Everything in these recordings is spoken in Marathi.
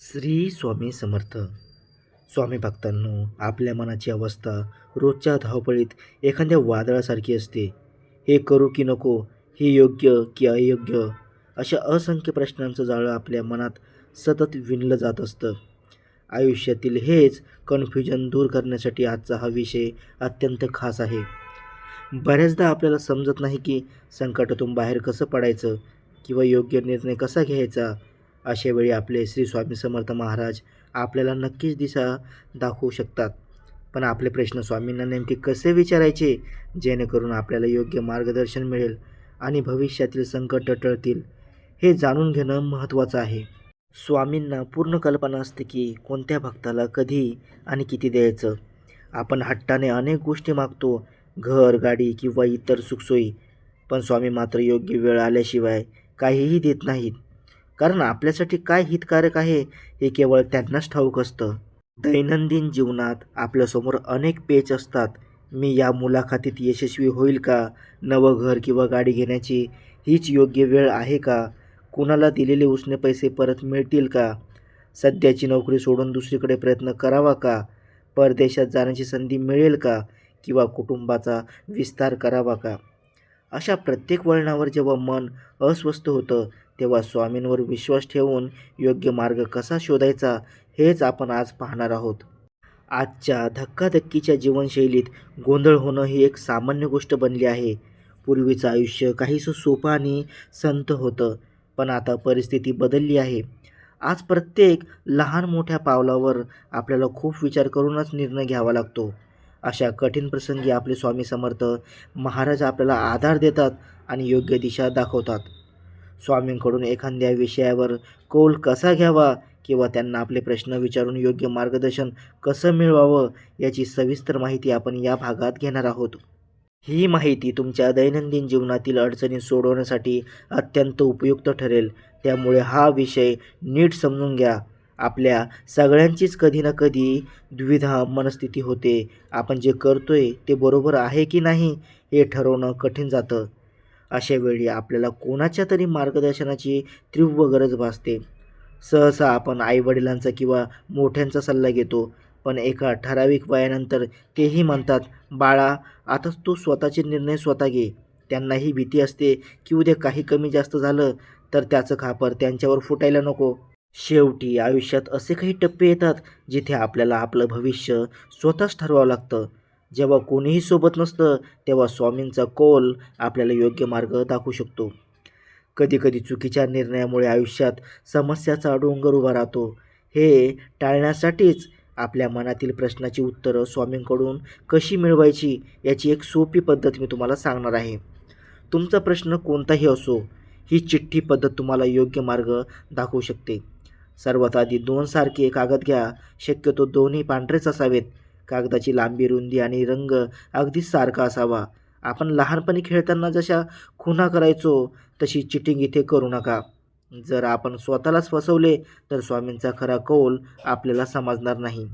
श्री स्वामी समर्थ. स्वामी भक्तांनो आपल्या मनाची अवस्था रोजच्या धावपळीत एखाद्या वादळासारखी असते. हे करू की नको हे योग्य की अयोग्य अशा असंख्य प्रश्नांचं जाळं आपल्या मनात सतत विणलं जात असतं. आयुष्यातील हेच कन्फ्युजन दूर करण्यासाठी आजचा हा विषय अत्यंत खास आहे. बऱ्याचदा आपल्याला समजत नाही की संकटातून बाहेर कसं पडायचं किंवा योग्य निर्णय कसा घ्यायचा अशा वेळी आपले श्री स्वामी समर्थ महाराज आपल्याला नक्कीच दिशा दाखवू शकतात. पण आपले प्रश्न स्वामींना नेमके कसे विचारायचे? जेणेकरून आपल्याला योग्य मार्गदर्शन मिळेल आणि भविष्यातील संकट टळतील हे जाणून घेणं महत्त्वाचं आहे. स्वामींना पूर्ण कल्पना असते की कोणत्या भक्ताला कधी आणि किती द्यायचं? आपण हट्टाने अनेक गोष्टी मागतो घर गाडी किंवा इतर सुखसोयी पण स्वामी मात्र योग्य वेळ आल्याशिवाय काहीही देत नाहीत. कारण आपल्यासाठी काय हितकारक आहे हे केवळ त्यांनाच ठाऊक असतं. दैनंदिन जीवनात आपल्यासमोर अनेक पेच असतात. मी या मुलाखतीत यशस्वी होईल का? नवं घर किंवा गाडी घेण्याची हीच योग्य वेळ आहे का? कुणाला दिलेले उसने पैसे परत मिळतील का? सध्याची नोकरी सोडून दुसरीकडे प्रयत्न करावा का? परदेशात जाण्याची संधी मिळेल का? किंवा कुटुंबाचा विस्तार करावा का? अशा प्रत्येक वळणावर जेव्हा मन अस्वस्थ होतं तेव्हा स्वामींवर विश्वास ठेवून योग्य मार्ग कसा शोधायचा हेच आपण आज पाहणार आहोत. आजच्या धक्काधक्कीच्या जीवनशैलीत गोंधळ होणं ही एक सामान्य गोष्ट बनली आहे. पूर्वीचं आयुष्य काहीसं सोपं आणि संत होतं पण आता परिस्थिती बदलली आहे. आज प्रत्येक लहान मोठ्या पावलावर आपल्याला खूप विचार करूनच निर्णय घ्यावा लागतो. अशा कठीण प्रसंगी आपले स्वामी समर्थ महाराज आपल्याला आधार देतात आणि योग्य दिशा दाखवतात. स्वामींकडून एखाद्या विषयावर कौल कसा घ्यावा किंवा त्यांना आपले प्रश्न विचारून योग्य मार्गदर्शन कसं मिळवावं याची सविस्तर माहिती आपण या भागात घेणार आहोत. ही माहिती तुमच्या दैनंदिन जीवनातील अडचणी सोडवण्यासाठी अत्यंत उपयुक्त ठरेल. त्यामुळे हा विषय नीट समजून घ्या. आपल्या सगळ्यांचीच कधी ना कधी द्विधा मनस्थिती होते. आपण जे करतोय ते बरोबर आहे की नाही हे ठरवणं कठीण जातं. अशा वेळी आपल्याला कोणाच्या तरी मार्गदर्शनाची तीव्र गरज भासते. सहसा आपण आईवडिलांचा किंवा मोठ्यांचा सल्ला घेतो पण एका ठराविक वयानंतर तेही म्हणतात बाळा आता तू स्वतःचे निर्णय स्वतः घे. त्यांनाही भीती असते की उद्या काही कमी जास्त झालं तर त्याचं खापर त्यांच्यावर फुटायला नको. शेवटी आयुष्यात असे काही टप्पे येतात जिथे आपल्याला आपलं भविष्य स्वतःच ठरवावं लागतं. जेव्हा कोणीही सोबत नसतं तेव्हा स्वामींचा कौल आपल्याला योग्य मार्ग दाखवू शकतो. कधीकधी चुकीच्या निर्णयामुळे आयुष्यात समस्याचा डोंगर उभा राहतो. हे टाळण्यासाठीच आपल्या मनातील प्रश्नाची उत्तरं स्वामींकडून कशी मिळवायची याची एक सोपी पद्धत मी तुम्हाला सांगणार आहे. तुमचा प्रश्न कोणताही असो ही चिठ्ठी पद्धत तुम्हाला योग्य मार्ग दाखवू शकते. सर्वात आधी दोन सारखे कागद घ्या. शक्यतो दोन्ही पांढरेच असावेत. कागदाची लांबी रुंदी आणि रंग अगदी सारखा असावा. आपण लहानपणी खेळताना जशा खुणा करायचो तशी चिटिंग इथे करू नका. जर आपण स्वतःलाच फसवले तर स्वामींचा खरा कौल आपल्याला समजणार नाही.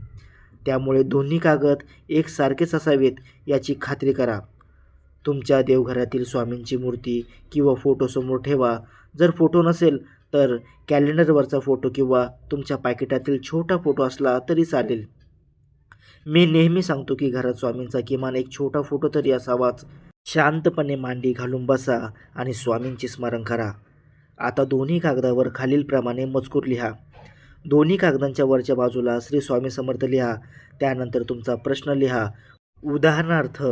त्यामुळे दोन्ही कागद एकसारखेच असावेत याची खात्री करा. तुमच्या देवघरातील स्वामींची मूर्ती किंवा फोटो समोर ठेवा. जर फोटो नसेल तर कॅलेंडरवरचा फोटो किंवा तुमच्या पाकिटातील छोटा फोटो असला तरी चालेल. मी नेहमी सांगतो की घरात स्वामींचा किमान एक छोटा फोटो तरी असावाच. शांतपणे मांडी घालून बसा आणि स्वामींचे स्मरण करा. आता दोन्ही कागदावर खालीलप्रमाणे मजकूर लिहा. दोन्ही कागदांच्या वरच्या बाजूला श्री स्वामी समर्थ लिहा. त्यानंतर तुमचा प्रश्न लिहा. उदाहरणार्थ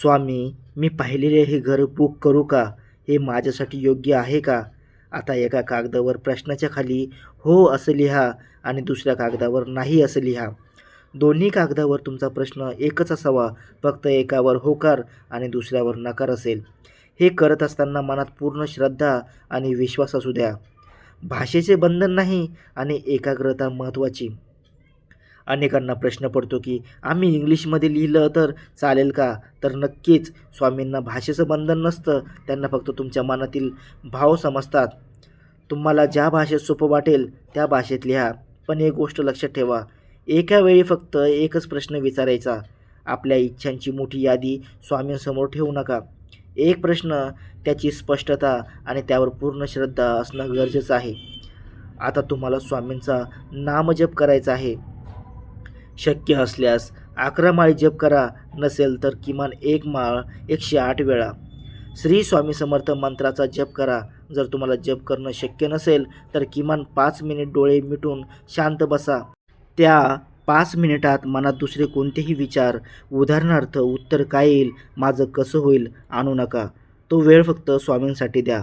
स्वामी मी पाहिलेले हे घर बुक करू का? हे माझ्यासाठी योग्य आहे का? आता एका कागदावर प्रश्नाच्या खाली हो असं लिहा आणि दुसऱ्या कागदावर नाही असं लिहा. दोन्ही कागदावर तुमचा प्रश्न एकच असावा फक्त एकावर होकार आणि दुसऱ्यावर नकार असेल. हे करत असताना मनात पूर्ण श्रद्धा आणि विश्वास असू द्या. भाषेचे बंधन नाही आणि एकाग्रता महत्त्वाची. अनेकांना प्रश्न पडतो की आम्ही इंग्लिशमध्ये लिहिलं तर चालेल का? तर नक्कीच स्वामींना भाषेचं बंधन नसतं. त्यांना फक्त तुमच्या मनातील भाव समजतात. तुम्हाला ज्या भाषेत सोपं वाटेल त्या भाषेत लिहा. पण एक गोष्ट लक्षात ठेवा. एका वेळी फक्त एकच प्रश्न विचारायचा. आपल्या इच्छांची मोठी यादी स्वामींसमोर ठेवू नका. एक प्रश्न त्याची स्पष्टता आणि त्यावर पूर्ण श्रद्धा असणं गरजेचं आहे. आता तुम्हाला स्वामींचा नामजप करायचा आहे. शक्य असल्यास अकरा माळी जप करा नसेल तर किमान एक माळ एकशे आठ वेळा. श्री स्वामी समर्थ मंत्राचा जप करा. जर तुम्हाला जप करणं शक्य नसेल तर किमान पाच मिनिट डोळे मिटून शांत बसा. त्या पाच मिनिटात मनात दुसरे कोणतेही विचार उदाहरणार्थ उत्तर काय येईल माझं कसं होईल आणू नका. तो वेळ फक्त स्वामींसाठी द्या.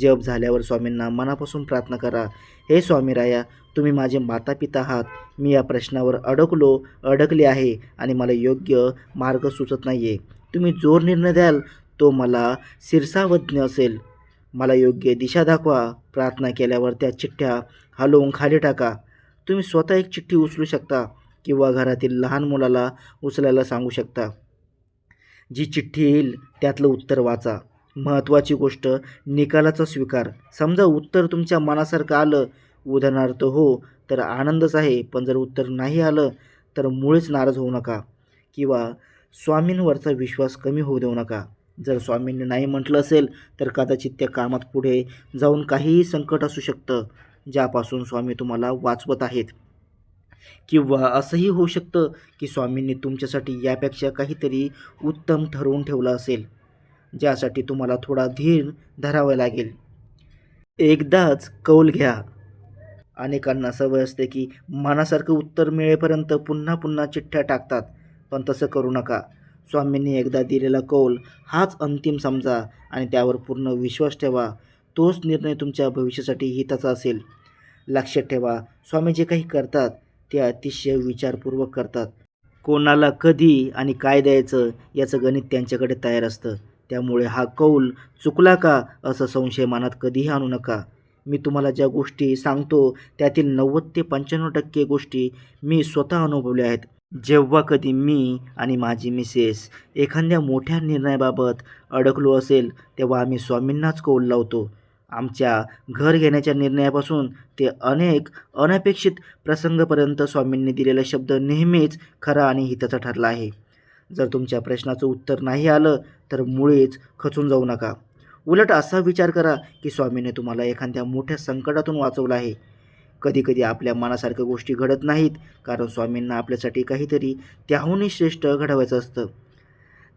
जप झाल्यावर स्वामींना मनापासून प्रार्थना करा. हे स्वामीराया तुम्ही माझे माता पिता आहात. मी या प्रश्नावर अडकलो अडकले आहे आणि मला योग्य मार्ग सुचत नाही आहे तुम्ही जोर निर्णय द्याल तो मला शिरसावज्ञ असेल. मला योग्य दिशा दाखवा. प्रार्थना केल्यावर त्या चिठ्ठ्या हलवून खाली टाका. तुम्ही स्वतः एक चिठ्ठी उचलू शकता किंवा घरातील लहान मुलाला उचलायला सांगू शकता. जी चिठ्ठी येईल त्यातलं उत्तर वाचा. महत्त्वाची गोष्ट निकालाचा स्वीकार. समजा उत्तर तुमच्या मनासारखं आलं उदाहरणार्थ हो तर आनंदच आहे पण जर उत्तर नाही आलं तर मुळेच नाराज होऊ नका. किंवा स्वामींवरचा विश्वास कमी होऊ देऊ नका. जर स्वामींनी नाही म्हटलं असेल तर कदाचित त्या कामात पुढे जाऊन काहीही संकट असू शकतं. ज्यापासून स्वामी तुम्हाला वाचवत आहेत. किंवा असंही होऊ शकतं की स्वामींनी तुमच्यासाठी यापेक्षा काहीतरी उत्तम ठरवून ठेवलं असेल ज्यासाठी तुम्हाला थोडा धीर धरावा लागेल. एकदाच कौल घ्या. अनेकांना सवय असते की मनासारखं उत्तर मिळेपर्यंत पुन्हा पुन्हा चिठ्ठ्या टाकतात पण तसं करू नका. स्वामींनी एकदा दिलेला कौल हाच अंतिम समजा आणि त्यावर पूर्ण विश्वास ठेवा. तोच निर्णय तुमच्या भविष्यासाठी हिताचा असेल. लक्षात ठेवा स्वामी जे काही करतात ते अतिशय विचारपूर्वक करतात. कोणाला कधी आणि काय द्यायचं याचं गणित त्यांच्याकडे तयार असतं. त्यामुळे हा कौल चुकला का असं संशय मनात कधीही आणू नका. मी तुम्हाला ज्या गोष्टी सांगतो त्यातील नव्वद ते पंच्याण्णव टक्के गोष्टी मी स्वतः अनुभवल्या आहेत. जेव्हा कधी मी आणि माझी मिसेस एखाद्या मोठ्या निर्णयाबाबत अडकलो असेल तेव्हा आम्ही स्वामींनाच कौल लावतो. आमच्या घर घेण्याच्या निर्णयापासून ते अनेक अनपेक्षित प्रसंगापर्यंत स्वामींनी दिलेला शब्द नेहमीच खरा आणि हिताचा ठरला आहे. जर तुमच्या प्रश्नाचं उत्तर नाही आलं तर मुळेच खचून जाऊ नका. उलट असा विचार करा की स्वामीने तुम्हाला एखाद्या मोठ्या संकटातून वाचवलं आहे. कधीकधी आपल्या मनासारख्या गोष्टी घडत नाहीत कारण स्वामींना आपल्यासाठी काहीतरी त्याहूनही श्रेष्ठ घडवायचं असतं.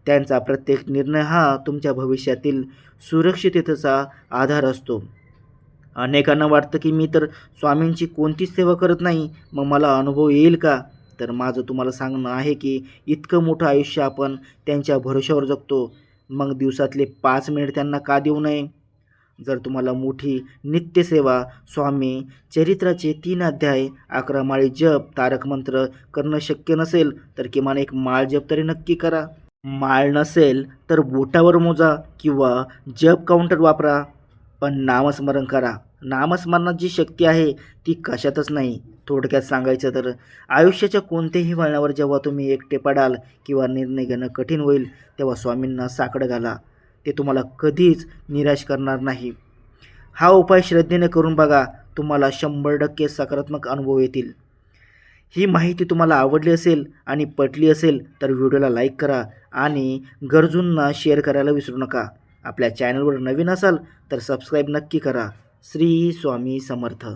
त्यांचा प्रत्येक निर्णय हा तुमच्या भविष्यातील सुरक्षिततेचा आधार असतो. अनेकांना वाटतं की मी तर स्वामींची कोणतीच सेवा करत नाही मग मला अनुभव येईल का? तर माझं तुम्हाला सांगणं आहे की इतकं मोठं आयुष्य आपण त्यांच्या भरोश्यावर जगतो मग दिवसातले पाच मिनिट त्यांना का देऊ नये? जर तुम्हाला मोठी नित्यसेवा स्वामी चरित्राचे तीन अध्याय अकरा माळी जप तारक मंत्र करणं शक्य नसेल तर किमान एक माळ जप तरी नक्की करा. माळ नसेल तर बोटावर मोजा किंवा जप काउंटर वापरा. पण नामस्मरण करा. नामस्मरणात जी शक्ती आहे ती कशातच नाही. थोडक्यात सांगायचं तर आयुष्याच्या कोणत्याही वळणावर जेव्हा तुम्ही एकटे पडाल किंवा निर्णय घेणं कठीण होईल तेव्हा स्वामींना साकडं घाला. ते तुम्हाला कधीच निराश करणार नाही. हा उपाय श्रद्धेने करून बघा. तुम्हाला शंभर टक्के सकारात्मक अनुभव येतील. ही माहिती तुम्हाला आवडली असेल आणि पटली असेल तर व्हिडिओला लाईक करा आणि गरजूंना शेअर करायला विसरू नका. आपल्या चॅनलवर नवीन असाल तर सबस्क्राईब नक्की करा. श्री स्वामी समर्थ.